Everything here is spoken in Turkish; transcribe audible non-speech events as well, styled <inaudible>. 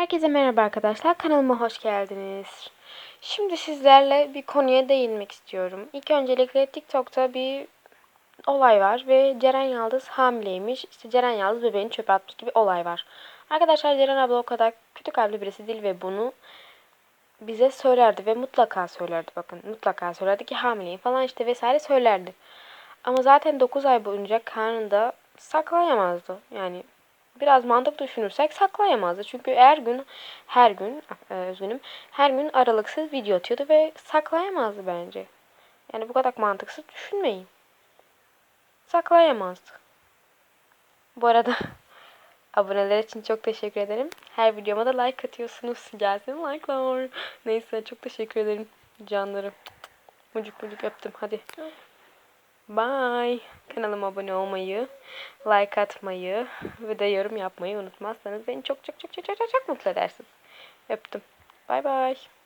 Herkese merhaba arkadaşlar. Kanalıma hoş geldiniz. Şimdi sizlerle bir konuya değinmek istiyorum. İlk öncelikle TikTok'ta bir olay var ve Ceren Yaldız hamileymiş. İşte Ceren Yaldız bebeğini çöpe atmış gibi olay var. Arkadaşlar Ceren abla o kadar kötü kalpli birisi değil ve bunu bize söylerdi ve mutlaka söylerdi bakın. Mutlaka söylerdi ki hamileyim falan işte vesaire söylerdi. Ama zaten 9 ay boyunca karnında saklayamazdı. Yani biraz mantık düşünürsek saklayamazdı. Çünkü her gün her gün e, üzgünüm her gün aralıksız video atıyordu ve saklayamazdı bence. Yani bu kadar mantıksız düşünmeyin. Saklayamazdı. Bu arada <laughs> aboneler için çok teşekkür ederim. Her videoma da like atıyorsunuz. <laughs> Gelsin like'lar. Neyse çok teşekkür ederim canlarım. Mucuk mucuk öptüm. Hadi. Bye. Kanalıma abone olmayı, like atmayı ve de yorum yapmayı unutmazsanız beni çok çok çok çok çok çok, mutlu edersiniz. Öptüm. Bye bye.